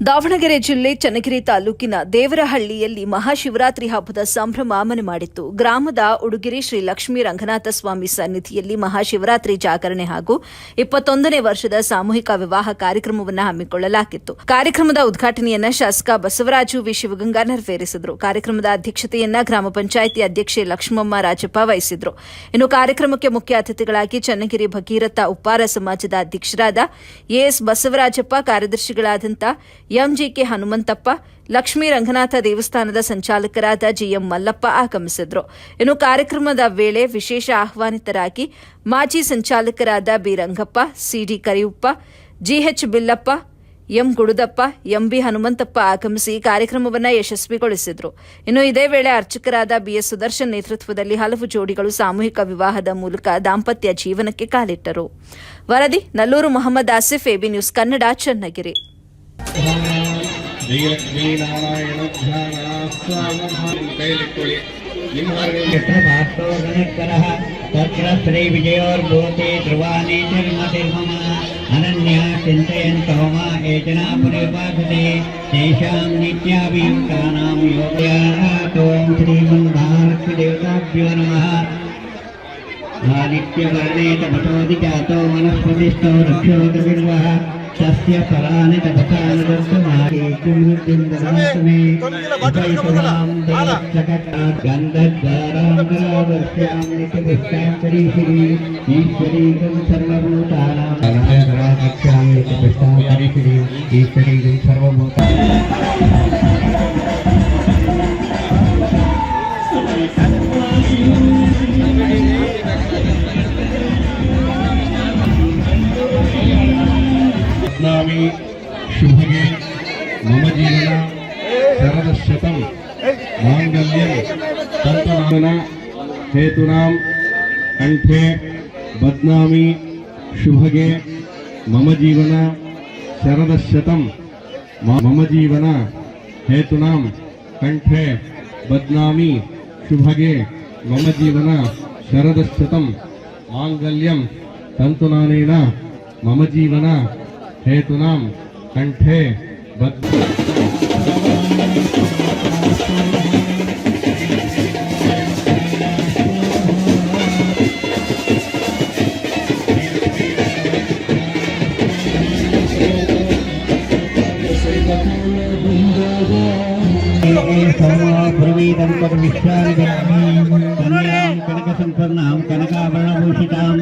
ದಾವಣಗೆರೆ ಜಿಲ್ಲೆ ಚನ್ನಗಿರಿ ತಾಲೂಕಿನ ದೇವರಹಳ್ಳಿಯಲ್ಲಿ ಮಹಾಶಿವರಾತ್ರಿ ಹಬ್ಬದ ಸಂಭ್ರಮ ಮನೆ ಮಾಡಿತ್ತು. ಗ್ರಾಮದ ಉಡುಗಿರಿ ಶ್ರೀ ಲಕ್ಷ್ಮೀ ರಂಗನಾಥ ಸ್ವಾಮಿ ಸನ್ನಿಧಿಯಲ್ಲಿ ಮಹಾಶಿವರಾತ್ರಿ ಜಾಗರಣೆ ಹಾಗೂ ಇಪ್ಪತ್ತೊಂದನೇ ವರ್ಷದ ಸಾಮೂಹಿಕ ವಿವಾಹ ಕಾರ್ಯಕ್ರಮವನ್ನು ಹಮ್ಮಿಕೊಳ್ಳಲಾಗಿತ್ತು. ಕಾರ್ಯಕ್ರಮದ ಉದ್ಘಾಟನೆಯನ್ನ ಶಾಸಕ ಬಸವರಾಜು ವಿ. ಶಿವಗಂಗಾ ನೆರವೇರಿಸಿದರು. ಕಾರ್ಯಕ್ರಮದ ಅಧ್ಯಕ್ಷತೆಯನ್ನ ಗ್ರಾಮ ಪಂಚಾಯಿತಿ ಅಧ್ಯಕ್ಷೆ ಲಕ್ಷ್ಮಮ್ಮ ರಾಜಪ್ಪ ವಹಿಸಿದ್ರು. ಇನ್ನು ಕಾರ್ಯಕ್ರಮಕ್ಕೆ ಮುಖ್ಯ ಅತಿಥಿಗಳಾಗಿ ಚನ್ನಗಿರಿ ಭಗೀರಥ ಉಪ್ಪಾರ ಸಮಾಜದ ಅಧ್ಯಕ್ಷರಾದ as Basavarajappa ಕಾರ್ಯದರ್ಶಿಗಳಾದಂಥ M G K Hanumanthappa, Lakshmi Ranganatha ದೇವಸ್ಥಾನದ ಸಂಚಾಲಕರಾದ ಜಿಎಂ ಮಲ್ಲಪ್ಪ ಆಗಮಿಸಿದ್ರು. ಇನ್ನು ಕಾರ್ಯಕ್ರಮದ ವೇಳೆ ವಿಶೇಷ ಆಹ್ವಾನಿತರಾಗಿ ಮಾಜಿ ಸಂಚಾಲಕರಾದ B Rangappa C D Kariyuppa G H Billappa, M Gududappa, M B Hanumanthappa ಆಗಮಿಸಿ ಕಾರ್ಯಕ್ರಮವನ್ನು ಯಶಸ್ವಿಗೊಳಿಸಿದ್ರು. ಇನ್ನು ಇದೇ ವೇಳೆ ಅರ್ಚಕರಾದ ಬಿಎಸ್ ಸುದರ್ಶನ್ ನೇತೃತ್ವದಲ್ಲಿ ಹಲವು ಜೋಡಿಗಳು ಸಾಮೂಹಿಕ ವಿವಾಹದ ಮೂಲಕ ದಾಂಪತ್ಯ ಜೀವನಕ್ಕೆ ಕಾಲಿಟ್ಟರು. ವರದಿ, Nallur Mohammed Asif, A B news Kannada, Channagiri. तत्र श्रीविजयोर्भूते ध्रुवानि तिर्मतिर्मम अनन्या चिन्तयन्तो मा एजना परिपाठते तेषां नित्याभियुक्तानां योगयातो श्रीमन्महालक्ष्मीदेवताभ्यो नमः आदित्यवर्णे तपतोऽधि जातो वनस्पतिस्थो తస్య పరాని తపతాని దర్శనామృతిందరాసనే ఉపైపురాం జగత్తాత్ గంధద్వారాంగరావర్ష్యామికృష్టాంతరీ శ్రీ ఈశ్వరీకం సర్వభూతానాం గంధద్వారాక్షామికృష్టాంతరీ శ్రీ ఈశ్వరీకం సర్వభూతానాం हेतूनां कण्ठे बद्नामी शुभगे मम जीवन शरदशतं मम जीवन हेतूनां कण्ठे बद्नामी शुभगे मम जीवन शरदशतं माङ्गल्यं तन्तुनानेन मम जीवन हेतूनां कण्ठे बद् కనకసంపన్నాం కనకాభరణభూషితాం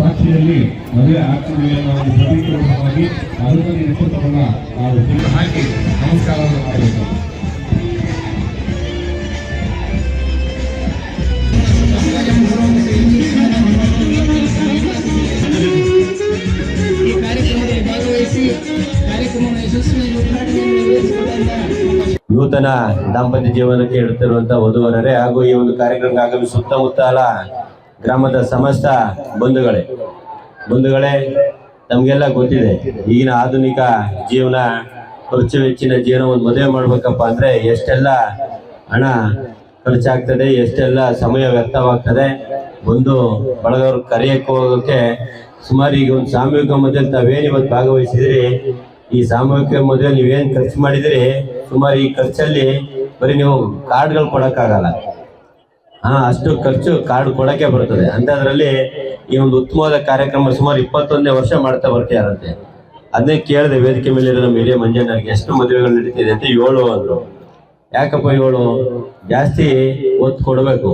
ಸಾಕ್ಷಿಯಲ್ಲಿ ಮದುವೆ ಆಗ್ತಿದೆಯನ್ನು ಒಂದು ಪ್ರತಿಕ್ರಮವಾಗಿ ಅದನ್ನು ನಿಶ್ಚಿತವನ್ನ ನಾವು ಹಾಕಿ ನಮಸ್ಕಾರವನ್ನು ಮಾಡಬೇಕು ನೂತನ ದಾಂಪತ್ಯ ಜೀವನಕ್ಕೆ ಇಡುತ್ತಿರುವಂತಹ ವಧುವರರೇ ಹಾಗೂ ಈ ಒಂದು ಕಾರ್ಯಕ್ರಮಕ್ಕೆ ಆಗಮಿಸಿ ಸುತ್ತಮುತ್ತಲ ಗ್ರಾಮದ ಸಮಸ್ತ ಬಂಧುಗಳೇ. ಬಂಧುಗಳೇ ನಮಗೆಲ್ಲ ಗೊತ್ತಿದೆ, ಈಗಿನ ಆಧುನಿಕ ಜೀವನ, ಖರ್ಚು ವೆಚ್ಚಿನ ಜೀವನವನ್ನು ಮದುವೆ ಮಾಡ್ಬೇಕಪ್ಪ ಅಂದ್ರೆ ಎಷ್ಟೆಲ್ಲ ಹಣ ಖರ್ಚಾಗ್ತದೆ, ಎಷ್ಟೆಲ್ಲ ಸಮಯ ವ್ಯರ್ಥವಾಗ್ತದೆ. ಬಂದು ಬಳಗವ್ರು ಕರೆಯಕ್ಕೆ ಹೋಗೋಕೆ ಸುಮಾರು ಈಗ ಒಂದು ಸಾಮೂಹಿಕ ಮದುವೆ ತಾವೇನು ಇವತ್ತು ಭಾಗವಹಿಸಿದ್ರಿ ಈ ಸಾಮೂಹಿಕ ಮದುವೆ ನೀವೇನ್ ಖರ್ಚು ಮಾಡಿದಿರಿ? ಸುಮಾರು ಈ ಖರ್ಚಲ್ಲಿ ಬರೀ ನೀವು ಕಾರ್ಡ್ಗಳು ಕೊಡಕ್ಕಾಗಲ್ಲ. ಹಾ, ಅಷ್ಟು ಖರ್ಚು ಕಾರ್ಡ್ ಕೊಡಕ್ಕೆ ಬರ್ತದೆ. ಅಂತದ್ರಲ್ಲಿ ಈ ಒಂದು ಉತ್ತಮವಾದ ಕಾರ್ಯಕ್ರಮ ಸುಮಾರು ಇಪ್ಪತ್ತೊಂದನೇ ವರ್ಷ ಮಾಡ್ತಾ ಬರ್ತೀಯಾರಂತೆ. ಅದನ್ನೇ ಕೇಳಿದೆ ವೇದಿಕೆ ಮೇಲಿರೋ ನಮ್ಮ ಹಿರಿಯ ಮಂಜಣ್ಣರಿಗೆ ಎಷ್ಟು ಮದುವೆಗಳು ನಡೀತಿದೆ ಅಂತ ಏಳು ಅಂದ್ರು. ಯಾಕಪ್ಪ ಏಳು? ಜಾಸ್ತಿ ಒತ್ತು ಕೊಡಬೇಕು.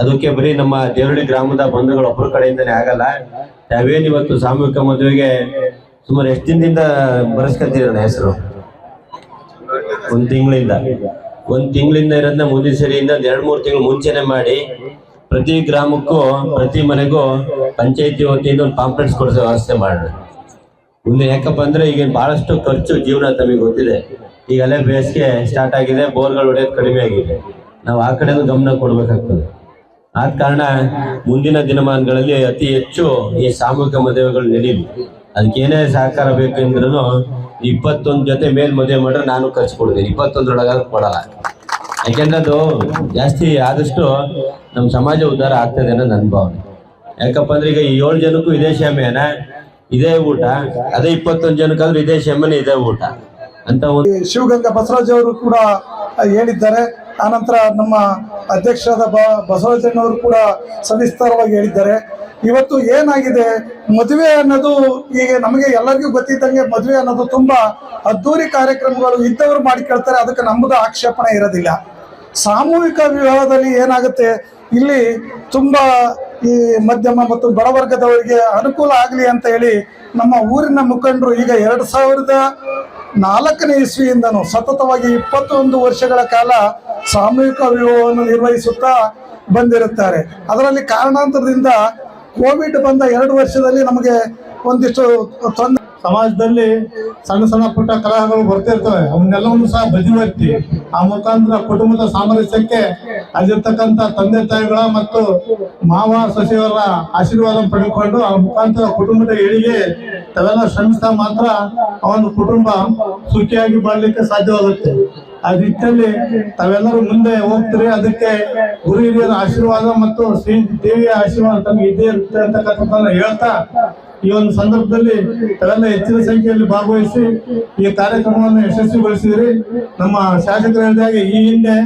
ಅದಕ್ಕೆ ಬರೀ ನಮ್ಮ ದೇವರಳ್ಳಿ ಗ್ರಾಮದ ಬಂಧುಗಳು ಒಬ್ಬರ ಕಡೆಯಿಂದನೇ ಆಗಲ್ಲ. ತಾವೇನು ಇವತ್ತು ಸಾಮೂಹಿಕ ಮದುವೆಗೆ ಸುಮಾರು ಎಷ್ಟು ದಿನದಿಂದ ಬರೆಸ್ಕೊಂತೀರಣ್ಣ ಹೆಸರು? ಒಂದು ತಿಂಗಳಿಂದ. ಒಂದು ತಿಂಗಳಿಂದ ಇರೋದನ್ನ ಮುಂದಿನ ಸರಿಯಿಂದ ಒಂದು ಎರಡ್ ಮೂರ್ ತಿಂಗಳು ಮುಂಚೆನೆ ಮಾಡಿ ಪ್ರತಿ ಗ್ರಾಮಕ್ಕೂ, ಪ್ರತಿ ಮನೆಗೂ ಪಂಚಾಯತಿ ವತಿಯಿಂದ ಒಂದು ಪಾಂಪ್ಲೆಟ್ಸ್ ಕೊಡಿಸೋ ವ್ಯವಸ್ಥೆ ಮಾಡೋಣ. ಮುಂದೆ ಯಾಕಪ್ಪ ಅಂದ್ರೆ ಈಗ ಬಹಳಷ್ಟು ಖರ್ಚು ಜೀವನ ತಮಗೆ ಗೊತ್ತಿದೆ. ಈಗ ಅಲ್ಲೇ ಬೇಸಿಗೆ ಸ್ಟಾರ್ಟ್ ಆಗಿದೆ, ಬೋರ್ಗಳು ಹೊಡೆಯೋದು ಕಡಿಮೆ ಆಗಿದೆ. ನಾವು ಆ ಕಡೆ ಗಮನ ಕೊಡಬೇಕಾಗ್ತದೆ. ಆದ ಕಾರಣ ಮುಂದಿನ ದಿನಮಾನಗಳಲ್ಲಿ ಅತಿ ಹೆಚ್ಚು ಈ ಸಾಮೂಹಿಕ ಮದುವೆಗಳು ನಡೀಲಿ. ಅದಕ್ಕೆ ಏನೇ ಸಹಕಾರ ಬೇಕೆಂದ್ರೂ ಇಪ್ಪತ್ತೊಂದು ಜೊತೆ ಮೇಲ್ ಮದುವೆ ಮಾಡ್ರೆ ನಾನು ಖರ್ಚು ಕೊಡ್ತೀನಿ. ಇಪ್ಪತ್ತೊಂದ್ರೊಳಗ ಕೊಡಲ್ಲ. ಯಾಕೆಂದ್ರೆ ಅದು ಜಾಸ್ತಿ ಆದಷ್ಟು ನಮ್ಮ ಸಮಾಜ ಉದ್ಧಾರ ಆಗ್ತದೆ ಅನ್ನೋ ನನ್ನ ಭಾವನೆ. ಯಾಕಪ್ಪ ಅಂದ್ರೆ ಈಗ ಏಳು ಜನಕ್ಕೂ ಇದೇ ಶಾಮಿಯಾನ ಇದೇ ಊಟ. ಅದೇ ಇಪ್ಪತ್ತೊಂದು ಜನಕ್ಕಾದ್ರೂ ಇದೇ ಶಾಮಿಯಾನ ಇದೇ ಊಟ. ಅಂತ ಒಂದು ಶಿವಗಂಗಾ ಬಸವರಾಜ್ ಅವರು ಕೂಡ ಹೇಳಿದ್ದಾರೆ. ಆನಂತರ ನಮ್ಮ ಅಧ್ಯಕ್ಷರಾದ ಬ ಬಸವರಾಜಣ್ಣವರು ಕೂಡ ಸವಿಸ್ತಾರವಾಗಿ ಹೇಳಿದ್ದಾರೆ. ಇವತ್ತು ಏನಾಗಿದೆ? ಮದುವೆ ಅನ್ನೋದು ಈಗ ನಮಗೆ ಎಲ್ಲರಿಗೂ ಗೊತ್ತಿದ್ದಂಗೆ ಮದುವೆ ಅನ್ನೋದು ತುಂಬಾ ಅದ್ದೂರಿ ಕಾರ್ಯಕ್ರಮಗಳು ಇದ್ದವರು ಮಾಡಿಕೊಳ್ತಾರೆ ಅದಕ್ಕೆ ನಮ್ಮದು ಆಕ್ಷೇಪಣೆ ಇರೋದಿಲ್ಲ. ಸಾಮೂಹಿಕ ವಿವಾಹದಲ್ಲಿ ಏನಾಗುತ್ತೆ? ಇಲ್ಲಿ ತುಂಬಾ ಈ ಮಧ್ಯಮ ಮತ್ತು ಬಡವರ್ಗದವರಿಗೆ ಅನುಕೂಲ ಆಗಲಿ ಅಂತ ಹೇಳಿ ನಮ್ಮ ಊರಿನ ಮುಖಂಡರು ಈಗ ಎರಡು ಸಾವಿರದ ನಾಲ್ಕನೇ ಇಸ್ವಿಯಿಂದನೂ ಸತತವಾಗಿ ಇಪ್ಪತ್ತೊಂದು ವರ್ಷಗಳ ಕಾಲ ಸಾಮೂಹಿಕ ವಿವಾಹವನ್ನು ನಿರ್ವಹಿಸುತ್ತಾ ಬಂದಿರುತ್ತಾರೆ. ಅದರಲ್ಲಿ ಕಾರಣಾಂತರದಿಂದ ಕೋವಿಡ್ ಬಂದ ಎರಡು ವರ್ಷದಲ್ಲಿ ನಮಗೆ ಒಂದಿಷ್ಟು ತೊಂದರೆ ಸಮಾಜದಲ್ಲಿ ಸಣ್ಣ ಸಣ್ಣ ಪುಟ್ಟ ಕಲಹಗಳು ಬರ್ತಿರ್ತವೆ. ಅವನ್ನೆಲ್ಲವನ್ನು ಸಹ ಬದಿವರ್ತಿ. ಆ ಮುಖಾಂತರ ಕುಟುಂಬದ ಸಾಮರಸ್ಯಕ್ಕೆ ಅಲ್ಲಿರ್ತಕ್ಕಂಥ ತಂದೆ ತಾಯಿಗಳ ಮತ್ತು ಮಾವ ಸಚಿವರ ಆಶೀರ್ವಾದ ಪಡೆದುಕೊಂಡು ಆ ಮುಖಾಂತರ ಕುಟುಂಬದ ಏಳಿಗೆ ತಾವೆಲ್ಲ ಶ್ರಮಿಸ್ತಾ ಮಾತ್ರ ಅವನ ಕುಟುಂಬ ಸುಖಿಯಾಗಿ ಬಾಳಲಿಕ್ಕೆ ಸಾಧ್ಯವಾಗುತ್ತೆ. ಆ ತಾವೆಲ್ಲರೂ ಮುಂದೆ ಹೋಗ್ತೀರಿ. ಅದಕ್ಕೆ ಗುರು ಹಿರಿಯರ ಆಶೀರ್ವಾದ ಮತ್ತು ಶ್ರೀ ದೇವಿಯ ಆಶೀರ್ವಾದ ತಮಗೆ ಇದ್ದೇ ಇರುತ್ತೆ ಅಂತಕ್ಕಂಥದ್ದನ್ನ ಹೇಳ್ತಾ ಈ ಒಂದು ಸಂದರ್ಭದಲ್ಲಿ ತಾವೆಲ್ಲ ಹೆಚ್ಚಿನ ಸಂಖ್ಯೆಯಲ್ಲಿ ಭಾಗವಹಿಸಿ ಈ ಕಾರ್ಯಕ್ರಮವನ್ನು ಯಶಸ್ವಿಗೊಳಿಸಿದ್ರಿ. ನಮ್ಮ ಶಾಸಕರು ಹೇಳಿದಾಗ ಈ ಹಿಂದೆ